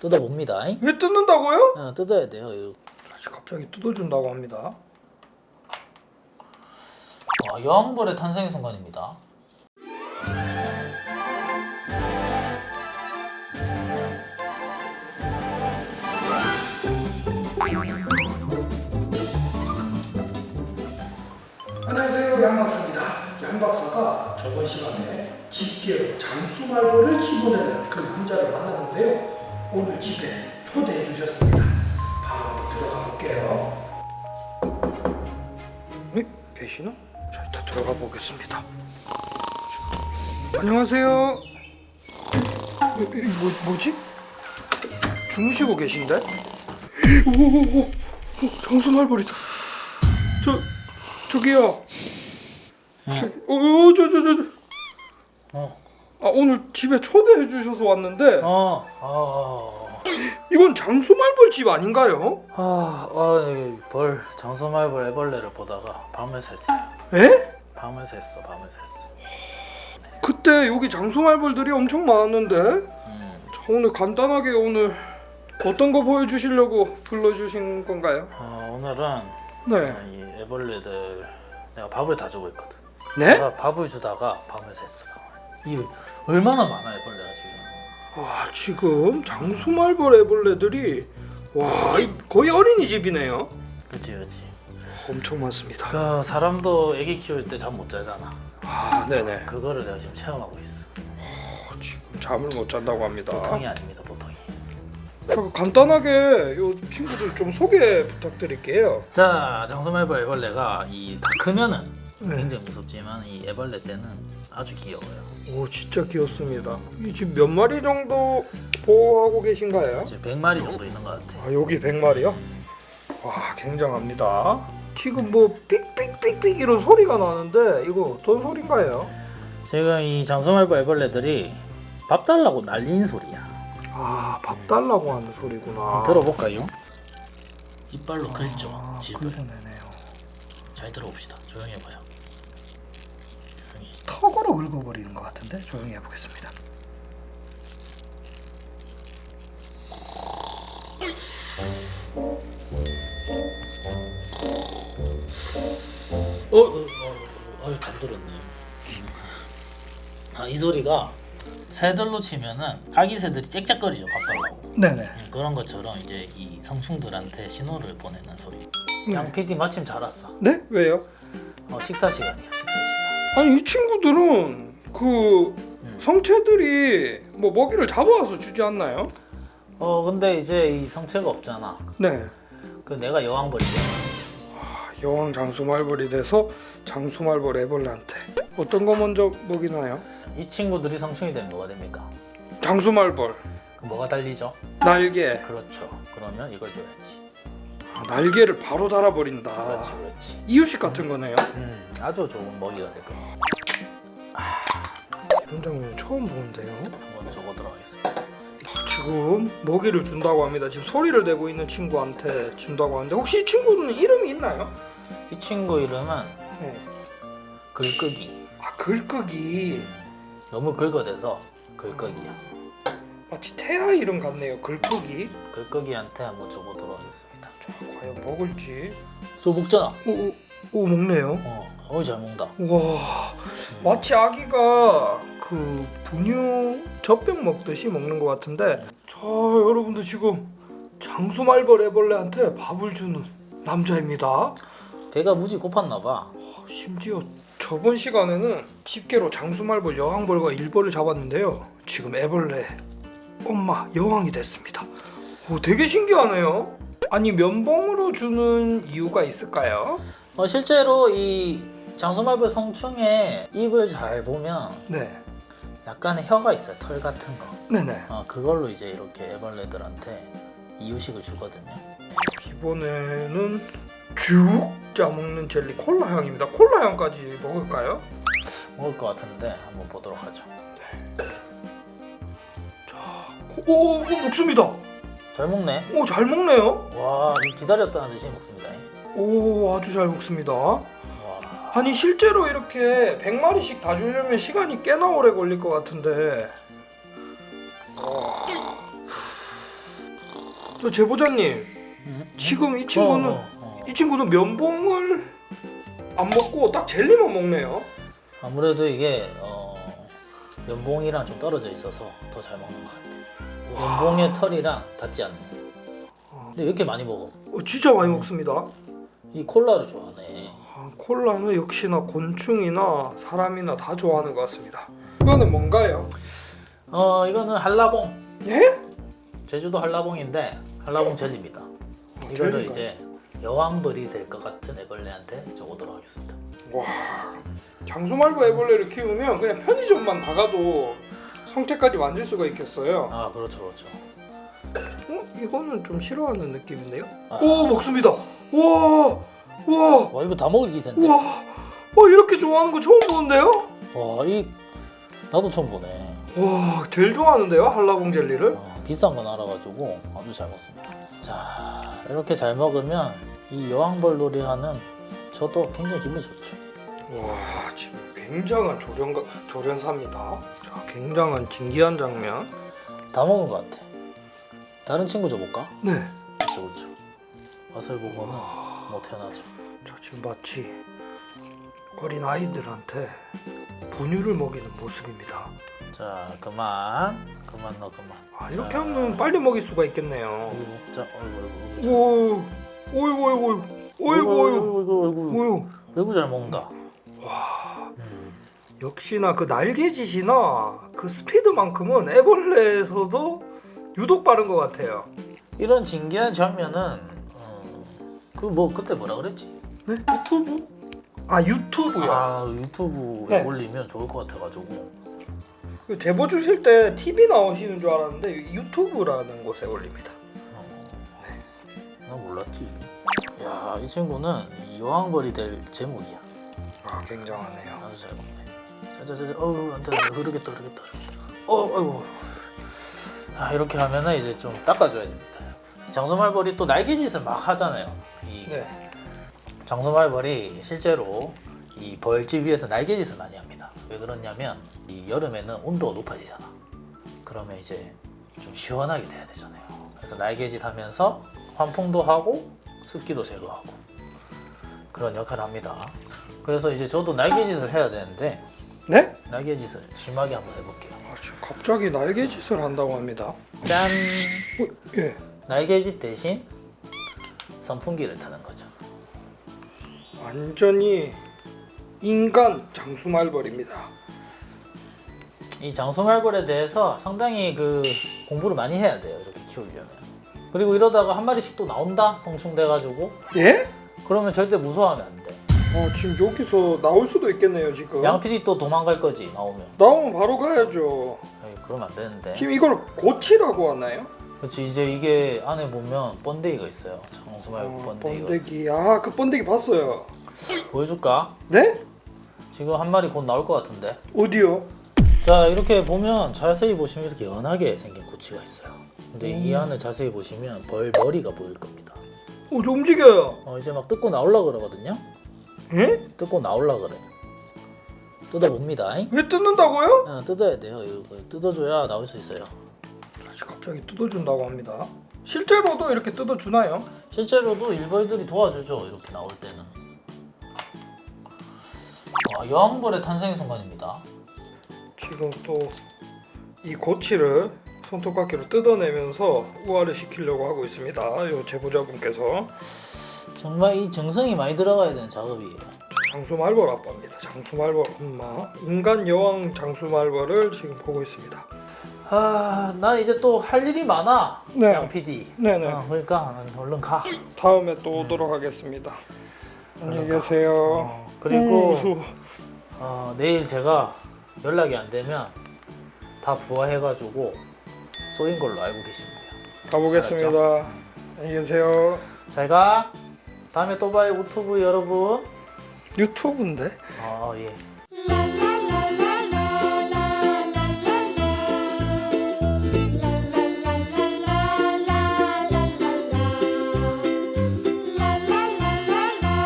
뜯어봅니다. 왜 뜯는다고요? 어, 뜯어야 돼요. 이거. 갑자기 뜯어준다고 합니다. 아, 여왕벌의 탄생의 순간입니다. 안녕하세요 양박사입니다. 양박사가 저번 시간에 집게로 장수말벌을 집어내는 그 남자를 만났는데요. 오늘 집에 초대해 주셨습니다. 바로 들어가 볼게요. 네? 계시나? 자 일단 들어가 보겠습니다. 안녕하세요. 뭐, 뭐지? 주무시고 계신데? 오오오 장수말벌이다. 저 저기요. 어 저 저 저 저. 어. 아 오늘 집에 초대해 주셔서 왔는데 어. 어. 이건 장수말벌 집 아닌가요? 아, 아, 벌 장수말벌 애벌레를 보다가 밤을 샜어요. 에? 밤을 샜어. 밤을 샜어. 그때 여기 장수말벌들이 엄청 많았는데 음. 저 오늘 간단하게 오늘 어떤 거 보여주시려고 불러주신 건가요? 어, 오늘은 네. 이 애벌레들 내가 밥을 다 주고 있거든. 네? 내가 밥을 주다가 밤을 샜어. 이 얼마나 많아 애벌레가 지금. 와 지금 장수말벌 애벌레들이 와 이- 거의 어린이집이네요. 그렇지, 그렇지. 엄청 많습니다. 그 사람도 애기 키울 때 잠 못 자잖아. 아 네네. 그거를 내가 지금 체험하고 있어. 지금 잠을 못 잔다고 합니다. 보통이 아닙니다, 보통이. 자, 간단하게 요 친구들 좀 소개 부탁드릴게요. 자, 장수말벌 애벌레가 이 다 크면은 네. 굉장히 무섭지만 이 애벌레 때는 아주 귀여워요. 오 진짜 귀엽습니다. 이 지금 몇 마리 정도 보호하고 계신가요? 지금 100마리 정도 있는 것 같아. 아 여기 100마리요? 와 굉장합니다. 지금 뭐 삑삑삑삑 이런 소리가 나는데 이거 어떤 소린가요? 지금 이 장수말벌 애벌레들이 밥 달라고 날리는 소리야. 아 밥 달라고 하는 소리구나. 들어볼까요? 이빨로 긁죠, 아, 집을. 긁어내네요. 잘 들어봅시다. 조용히 해봐요. 턱으로 긁어버리는 것 같은데 조용히 해보겠습니다. 어, 어, 어, 어, 잘 들었네. 아, 이 소리가 새들로 치면은 아기 새들이 짹짹거리죠, 밥 달라고. 네네. 음, 그런 것처럼 이제 이 성충들한테 신호를 보내는 소리. 네. 양 PD 마침 잘 왔어. 네? 왜요? 어, 식사 시간이야. 아니 이 친구들은 그 성체들이 뭐 먹이를 잡아와서 주지 않나요? 어, 근데 이제 이 성체가 없잖아. 네. 그 내가 여왕벌이잖아. 여왕 장수말벌이 돼서 장수말벌 애벌레한테 어떤 거 먼저 먹이나요? 이 친구들이 성충이 되면 뭐가 됩니까? 장수말벌 그럼 뭐가 달리죠? 날개 그렇죠. 그러면 이걸 줘야지. 아, 날개를 바로 달아버린다. 그렇지, 그렇지. 이유식 같은 거네요. 음, 아주 좋은 먹이가 될 겁니다. 현장님 처음 보는데요. 한번 적어보도록 하겠습니다. 지금 먹이를 준다고 합니다. 지금 소리를 내고 있는 친구한테 준다고 하는데 혹시 이 친구는 이름이 있나요? 이 친구 이름은 네. 글끄기. 아 글끄기 너무 긁어대서 글끄기야. 마치 태아 이름 같네요. 글끄기 글끄기한테 한번 줘보도록 하겠습니다. 과연 먹을지. 저 먹잖아. 오, 오, 오 먹네요. 어, 어이 잘 먹는다. 와 마치 아기가 그 분유 젖병 먹듯이 먹는 것 같은데 자 여러분들 지금 장수말벌 애벌레한테 밥을 주는 남자입니다 배가 무지 고팠나 봐. 심지어 저번 시간에는 집게로 장수말벌 여왕벌과 일벌을 잡았는데요 지금 애벌레 엄마 여왕이 됐습니다 오, 되게 신기하네요 아니 면봉으로 주는 이유가 있을까요? 어, 실제로 이 장수말벌 성충의 입을 잘 보면 네 약간의 혀가 있어요. 털 같은 거. 네네 어, 그걸로 이제 이렇게 애벌레들한테 이유식을 주거든요. 이번에는 쭉 짜먹는 젤리 콜라 향입니다. 콜라 향까지 먹을까요? 먹을 것 같은데 한번 보도록 하죠. 오, 오 먹습니다. 잘 먹네. 오 잘 먹네요. 와, 이거 기다렸다는 듯이 먹습니다. 오 아주 잘 먹습니다. 와, 아니 실제로 이렇게 100마리씩 다 주려면 시간이 꽤나 오래 걸릴 것 같은데 저 제보자님 지금 이 친구는 어, 어, 어. 이 친구는 면봉을 안 먹고 딱 젤리만 먹네요. 아무래도 이게 어, 면봉이랑 좀 떨어져 있어서 더 잘 먹는 것 같아. 면봉의 털이랑 닿지 않네. 근데 왜 이렇게 많이 먹어? 어, 진짜 많이 먹습니다. 이 콜라를 좋아하네. 아, 콜라는 역시나 곤충이나 사람이나 다 좋아하는 것 같습니다. 이거는 뭔가요? 어 이거는 한라봉. 예? 제주도 한라봉인데 한라봉 젤리입니다. 이거를 젤리가. 이제 여왕벌이 될 것 같은 애벌레한테 줘보도록 하겠습니다. 와 장수말보 애벌레를 키우면 그냥 편의점만 가가도 성체까지 만질 수가 있겠어요. 아 그렇죠 그렇죠. 어? 이거는 좀 싫어하는 느낌인데요? 아. 오 먹습니다. 와, 와, 와 이거 다 먹을 기세인데. 와, 어 이렇게 좋아하는 거 처음 보는데요? 와이 나도 처음 보네. 와, 제일 좋아하는데요 한라봉 젤리를? 어, 비싼 건 알아가지고 아주 잘 먹습니다. 자 이렇게 잘 먹으면 이 여왕벌 놀이하는 저도 굉장히 기분이 좋죠. 와, 지금 굉장한 조련가 조련사입니다. 자, 굉장한 진기한 장면. 다 먹은 것 같아. 다른 친구 줘볼까? 네. 그렇죠 그렇죠. 맛을 보고는 못 태어나죠. 자, 지금 마치 어린 아이들한테 분유를 먹이는 모습입니다. 자 그만 그만 너 그만. 아, 이렇게 자, 하면 빨리 먹일 수가 있겠네요. 이거 먹자. 어이구 어이구. 오 이고, 오이고, 오이고, 어이구 어이구. 오이고. 어이구 잘 먹는다. 역시나 그 날개짓이나 그 스피드만큼은 애벌레에서도 유독 빠른 것 같아요. 이런 진기한 장면은 그 뭐 그때 뭐라 그랬지? 네? 유튜브? 아 유튜브요. 아 유튜브에 네. 올리면 좋을 것 같아가지고 그 제보 주실 때 TV 나오시는 줄 알았는데 유튜브라는 곳에 올립니다. 어, 나 몰랐지. 야 이 친구는 여왕벌이 될 제목이야. 아 굉장하네요. 아주 잘 먹네. 자자자자 어우 안 돼 흐르겠다 흐르겠다. 어 아이고. 아 이렇게 하면은 이제 좀 닦아줘야 됩니다. 장소말벌이 또 날개짓을 막 하잖아요. 이 네. 장소말벌이 실제로 이 벌집 위에서 날개짓을 많이 합니다. 왜 그러냐면 이 여름에는 온도가 높아지잖아. 그러면 이제 좀 시원하게 돼야 되잖아요. 그래서 날개짓 하면서 환풍도 하고 습기도 제거하고 그런 역할을 합니다. 그래서 이제 저도 날개짓을 해야 되는데 네? 날개짓을 심하게 한번 해볼게요. 아, 지금 갑자기 날개짓을 한다고 합니다. 짠! 어, 예. 날개짓 대신 선풍기를 트는 거죠. 완전히 인간 장수말벌입니다. 이 장수말벌에 대해서 상당히 그 공부를 많이 해야 돼요. 이렇게 키우려면. 그리고 이러다가 한 마리씩 또 나온다 성충돼가지고 예? 그러면 절대 무서워하면 안 돼. 어, 지금 여기서 나올 수도 있겠네요 지금. 양PD 또 도망갈 거지 나오면. 나오면 바로 가야죠. 에이, 그러면 안 되는데. 지금 이걸 고치라고 하나요? 그렇지 이제 이게 안에 보면 번데기가 있어요. 장수말벌 어, 번데기가 번데기. 아, 그 번데기 봤어요. 보여줄까? 네? 지금 한 마리 곧 나올 것 같은데. 어디요? 자 이렇게 보면 자세히 보시면 이렇게 연하게 생긴 고치가 있어요. 근데 이 안을 자세히 보시면 벌 머리가 보일 겁니다. 어, 저 움직여요. 어 이제 막 뜯고 나올라 그러거든요. 예? 뜯고 나올라 그래. 뜯어봅니다. 잉? 왜 뜯는다고요? 어, 뜯어야 돼요. 이거 뜯어줘야 나올 수 있어요. 다시 갑자기 뜯어준다고 합니다. 실제로도 이렇게 뜯어주나요? 실제로도 일벌들이 도와주죠. 이렇게 나올 때는. 와, 여왕벌의 탄생 순간입니다. 지금 또 이 고치를 손톱깎이로 뜯어내면서 우아를 시키려고 하고 있습니다. 요 제보자분께서 정말 이 정성이 많이 들어가야 되는 작업이에요. 장수말벌 아빠입니다. 장수말벌 엄마 인간 여왕 장수말벌을 지금 보고 있습니다. 아, 난 이제 또 할 일이 많아. 네. 양 PD. 네네. 어, 그러니까 난 얼른 가. 다음에 또 오도록 하겠습니다. 안녕히 계세요. 어, 그리고 오, 무서워. 어, 내일 제가 연락이 안 되면 다 부화해가지고 쏘인 걸로 알고 돼요. 가보겠습니다. 안녕히 계세요. 잘 가. 다음에 또 봐요 유튜브 여러분. 유튜브인데? 어 예.